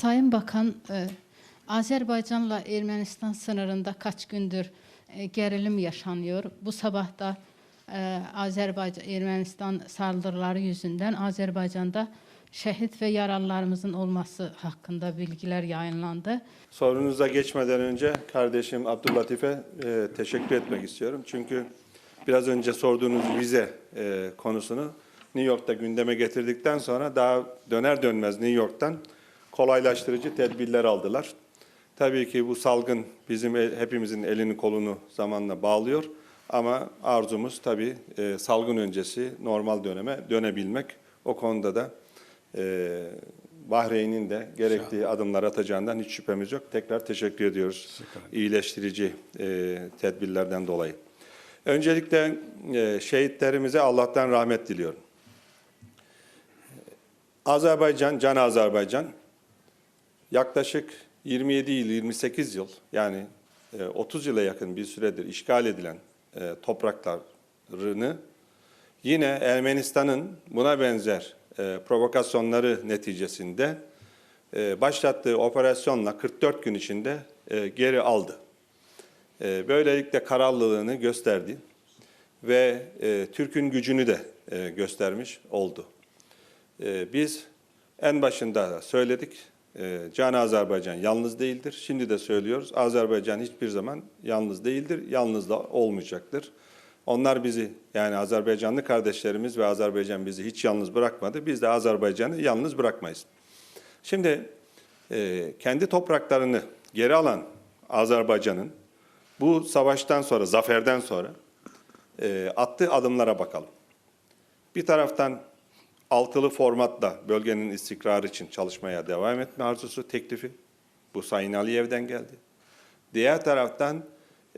Sayın Bakan, e, Azerbaycanla Ermənistan sınırında kaç gündür e, gerilim yaşanıyor. Bu sabah da e, Azerbaycan Ermənistan saldırıları yüzünden Azerbaycan'da şehit ve yaralılarımızın olması hakkında bilgiler yayınlandı. Sorunuza geçmeden önce kardeşim Abdüllatif'e teşekkür etmek istiyorum. Çünkü biraz önce sorduğunuz vize konusunu New York'ta gündeme getirdikten sonra daha döner dönmez New York'tan kolaylaştırıcı tedbirler aldılar. Tabii ki bu salgın bizim hepimizin elini kolunu zamanla bağlıyor. Ama arzumuz tabii e, salgın öncesi normal döneme dönebilmek. O konuda da e, Bahreyn'in de gerektiği adımlar atacağından hiç şüphemiz yok. Tekrar teşekkür ediyoruz iyileştirici e, tedbirlerden dolayı. Öncelikle e, şehitlerimize Allah'tan rahmet diliyorum. Azerbaycan, Can Azerbaycan yaklaşık 27 yıl, 28 yıl yani e, 30 yıla yakın bir süredir işgal edilen e, topraklarını yine Ermenistan'ın buna benzer e, provokasyonları neticesinde e, başlattığı operasyonla 44 gün içinde e, geri aldı. E, Böylelikle kararlılığını gösterdi ve e, Türk'ün gücünü de e, göstermiş oldu. E, Biz en başında da söyledik, e, Can Azerbaycan yalnız değildir. Şimdi de söylüyoruz, Azerbaycan hiçbir zaman yalnız değildir, yalnız da olmayacaktır. Onlar bizi, yani Azerbaycanlı kardeşlerimiz ve Azerbaycan bizi hiç yalnız bırakmadı. Biz de Azerbaycan'ı yalnız bırakmayız. Şimdi e, kendi topraklarını geri alan Azerbaycan'ın bu savaştan sonra, zaferden sonra e, attığı adımlara bakalım. Bir taraftan altılı formatla bölgenin istikrarı için çalışmaya devam etme arzusu, teklifi. Bu Sayın Aliyev'den geldi. Diğer taraftan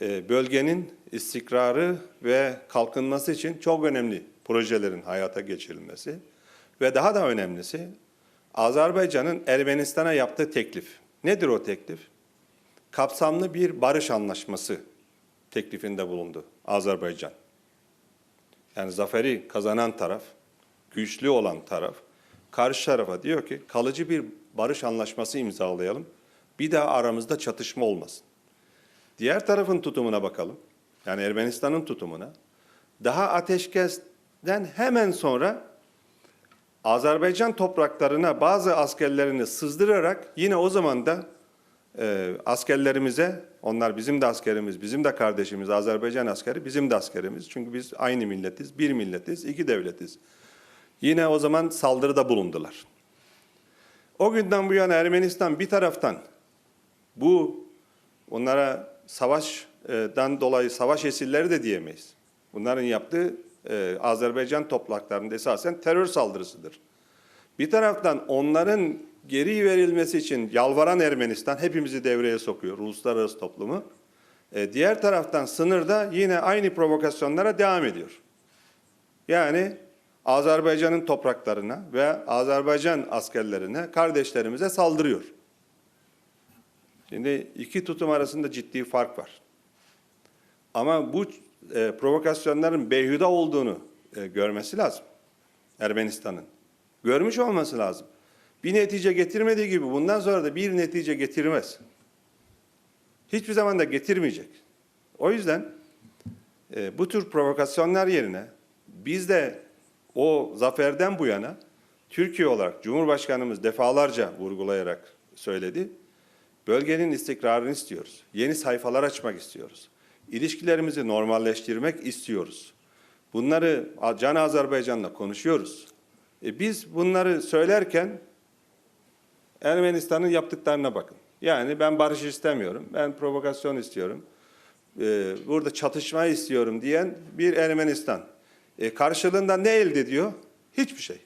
e, bölgenin istikrarı ve kalkınması için çok önemli projelerin hayata geçirilmesi ve daha da önemlisi Azerbaycan'ın Ermenistan'a yaptığı teklif. Nedir o teklif? Kapsamlı bir barış anlaşması teklifinde bulundu Azerbaycan. Yani zaferi kazanan taraf, güçlü olan taraf, karşı tarafa diyor ki kalıcı bir barış anlaşması imzalayalım. Bir daha aramızda çatışma olmasın. Diğer tarafın tutumuna bakalım. Yani Ermenistan'ın tutumuna. Daha ateşkesten hemen sonra Azerbaycan topraklarına bazı askerlerini sızdırarak yine o zaman da e, askerlerimize, onlar bizim de askerimiz, bizim de kardeşimiz, Azerbaycan askeri bizim de askerimiz. Çünkü biz aynı milletiz, bir milletiz, iki devletiz. Yine o zaman saldırıda bulundular. O günden bu yana Ermenistan bir taraftan bu onlara savaştan dolayı savaş esirleri de diyemeyiz. Bunların yaptığı e, Azerbaycan topraklarında esasen terör saldırısıdır. Bir taraftan onların geri verilmesi için yalvaran Ermenistan hepimizi devreye sokuyor, uluslararası toplumu. E, diğer taraftan sınırda yine aynı provokasyonlara devam ediyor. Yani Azerbaycan'ın topraklarına ve Azerbaycan askerlerine, kardeşlerimize saldırıyor. Şimdi iki tutum arasında ciddi fark var. Ama bu e, provokasyonların beyhuda olduğunu e, görmesi lazım Ermenistan'ın. Görmüş olması lazım. Bir netice getirmediği gibi bundan sonra da bir netice getirmez. Hiçbir zaman da getirmeyecek. O yüzden e, bu tür provokasyonlar yerine biz de o zaferden bu yana Türkiye olarak Cumhurbaşkanımız defalarca vurgulayarak söyledi. Bölgenin istikrarını istiyoruz. Yeni sayfalar açmak istiyoruz. İlişkilerimizi normalleştirmek istiyoruz. Bunları Can Azerbaycan'la konuşuyoruz. E biz bunları söylerken Ermenistan'ın yaptıklarına bakın. Yani ben barış istemiyorum, ben provokasyon istiyorum, e, burada çatışma istiyorum diyen bir Ermenistan. E, karşılığında ne elde ediyor? Hiçbir şey.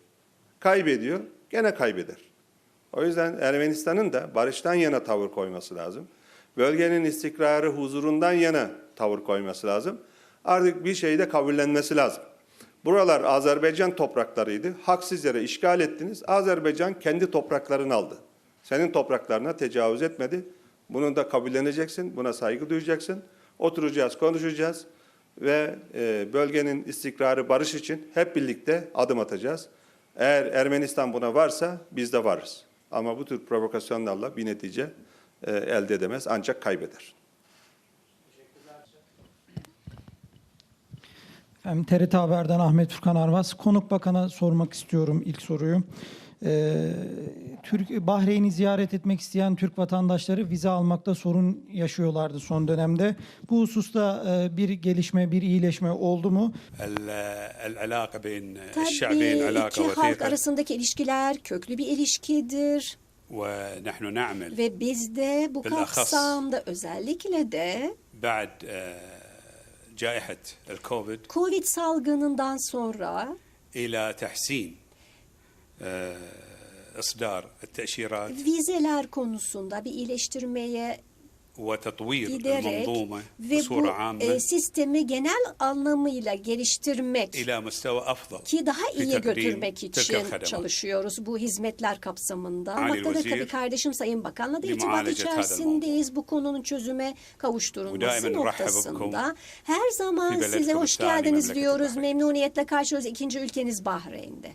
Kaybediyor, gene kaybeder. O yüzden Ermenistan'ın da barıştan yana tavır koyması lazım. Bölgenin istikrarı, huzurundan yana tavır koyması lazım. Artık bir şeyi de kabullenmesi lazım. Buralar Azerbaycan topraklarıydı. Haksız yere işgal ettiniz. Azerbaycan kendi topraklarını aldı. Senin topraklarına tecavüz etmedi. Bunu da kabulleneceksin, buna saygı duyacaksın. Oturacağız, konuşacağız ve e, bölgenin istikrarı, barış için hep birlikte adım atacağız. Eğer Ermenistan buna varsa biz de varız. ama bu tür provokasyonlarla bir netice e, elde edemez ancak kaybeder. Efendim, TRT Haber'den Ahmet Furkan Arvas. Konuk Bakan'a sormak istiyorum ilk soruyu. Ee, Türk Bahreyn'i ziyaret etmek isteyen Türk vatandaşları vize almakta sorun yaşıyorlardı son dönemde. Bu hususta e, bir gelişme, bir iyileşme oldu mu? Tabii iki halk arasındaki ilişkiler köklü bir ilişkidir. Ve biz de bu kapsamda özellikle de Covid salgınından sonra ila tahsin إصدار التأشيرات vizeler konusunda bir iyileştirmeye وتطوير giderek المنظومة ve بصورة bu عامة e, sistemi genel anlamıyla geliştirmek إلى مستوى أفضل ki daha في iyiye تقديم götürmek تلك için الخدمات. çalışıyoruz bu hizmetler kapsamında. Ali Almakta da Vezir, tabii kardeşim Sayın Bakan'la da li irtibat mualajet hadal içerisindeyiz. Bu konunun çözüme kavuşturulması ودائما نرحب noktasında. بكم Her zaman في size بلدكم hoş الثاني geldiniz مملكة diyoruz. البحرين. Memnuniyetle karşılıyoruz. İkinci ülkeniz Bahreyn'de.